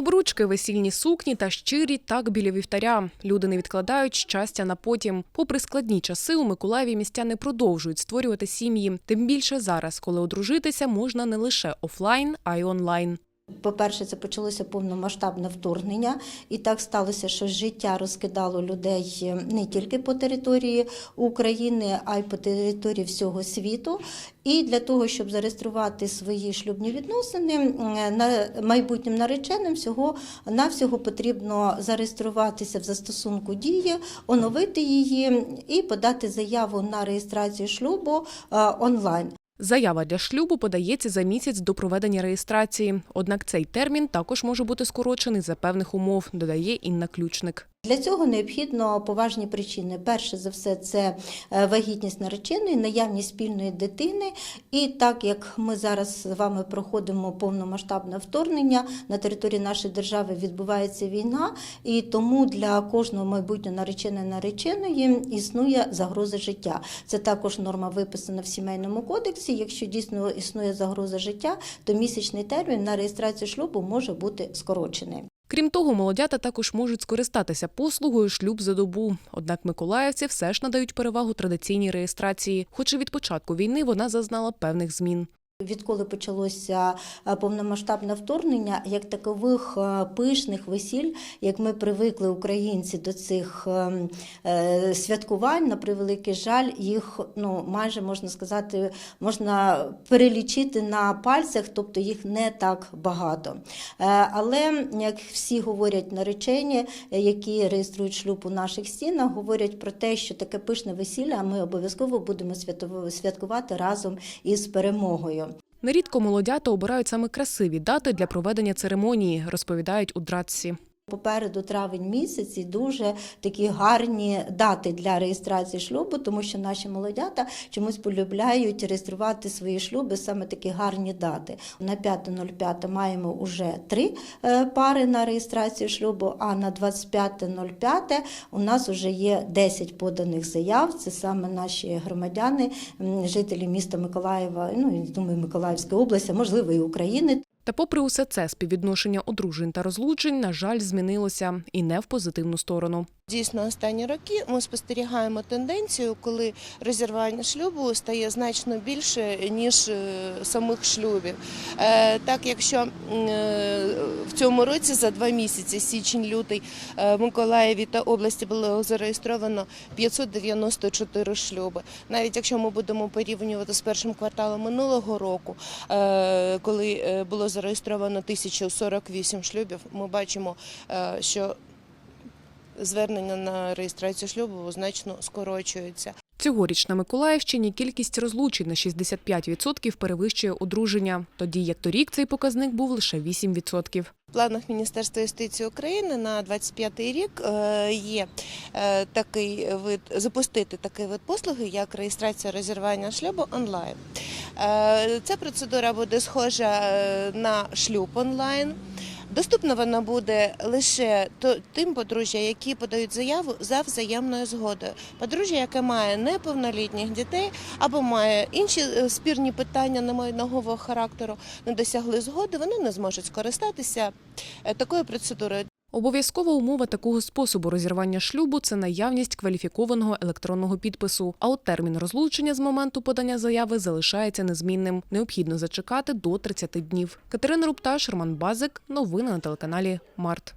Обручки, весільні сукні та щирі так біля вівтаря. Люди не відкладають щастя на потім. Попри складні часи, у Миколаєві містяни продовжують створювати сім'ї. Тим більше зараз, коли одружитися можна не лише офлайн, а й онлайн. По-перше, це почалося повномасштабне вторгнення, і так сталося, що життя розкидало людей не тільки по території України, а й по території всього світу. І для того, щоб зареєструвати свої шлюбні відносини на майбутнім нареченим, всього навсього потрібно зареєструватися в застосунку дії, оновити її і подати заяву на реєстрацію шлюбу е, онлайн. Заява для шлюбу подається за місяць до проведення реєстрації. Однак цей термін також може бути скорочений за певних умов, додає Інна Ключник. Для цього необхідно поважні причини. Перше за все, це е, вагітність нареченої, наявність спільної дитини. І так як ми зараз з вами проходимо повномасштабне вторгнення, на території нашої держави відбувається війна, і тому для кожного майбутнього нареченої нареченої існує загроза життя. Це також норма виписана в сімейному кодексі. Якщо дійсно існує загроза життя, то місячний термін на реєстрацію шлюбу може бути скорочений. Крім того, молодята також можуть скористатися послугою шлюб за добу. Однак миколаївці все ж надають перевагу традиційній реєстрації, хоч і від початку війни вона зазнала певних змін. Відколи почалося е, повномасштабне вторгнення, як такових е, пишних весіль, як ми привикли українці до цих е, е, святкувань, на превеликий жаль, їх ну майже можна сказати, можна перелічити на пальцях, тобто їх не так багато. Але як всі говорять наречені, які реєструють шлюб у наших стінах, говорять про те, що таке пишне весілля ми обов'язково будемо святкувати разом із перемогою. Нерідко молодята обирають саме красиві дати для проведення церемонії, розповідають у дратці. Попереду травень місяць і дуже такі гарні дати для реєстрації шлюбу, тому що наші молодята чомусь полюбляють реєструвати свої шлюби саме такі гарні дати. На 5.05 маємо вже три е, пари на реєстрацію шлюбу, а на 25.05 у нас вже є 10 поданих заяв. Це саме наші громадяни, жителі міста Миколаєва, ну думаю, Миколаївської області, можливо і України. Та попри усе це, співвідношення одружень та розлучень, на жаль, змінилося і не в позитивну сторону. Дійсно, останні роки ми спостерігаємо тенденцію, коли розірвання шлюбу стає значно більше ніж е, самих шлюбів. Е, Так, якщо е, в цьому році за два місяці, січень-лютий, в Миколаєві та області було зареєстровано 594 шлюби. Навіть якщо ми будемо порівнювати з першим кварталом минулого року, коли було зареєстровано 1048 шлюбів, ми бачимо, що звернення на реєстрацію шлюбу значно скорочуються. Цьогоріч на Миколаївщині кількість розлучень на 65% перевищує одруження, тоді як торік цей показник був лише 8%. В планах Міністерства юстиції України на 25 рік е, є е, такий вид запустити такий вид послуги, як реєстрація розірвання шлюбу онлайн. Е, Ця процедура буде схожа на шлюб онлайн. Доступна вона буде лише тим подружжя, які подають заяву за взаємною згодою. Подружжя, яке має неповнолітніх дітей або має інші е, спірні питання немайнового характеру, не досягли згоди, вони не зможуть скористатися е, такою процедурою. Обов'язкова умова такого способу розірвання шлюбу це наявність кваліфікованого електронного підпису. А от термін розлучення з моменту подання заяви залишається незмінним. Необхідно зачекати до 30 днів. Катерина Рупташ, Роман Базик. Новини на телеканалі Март.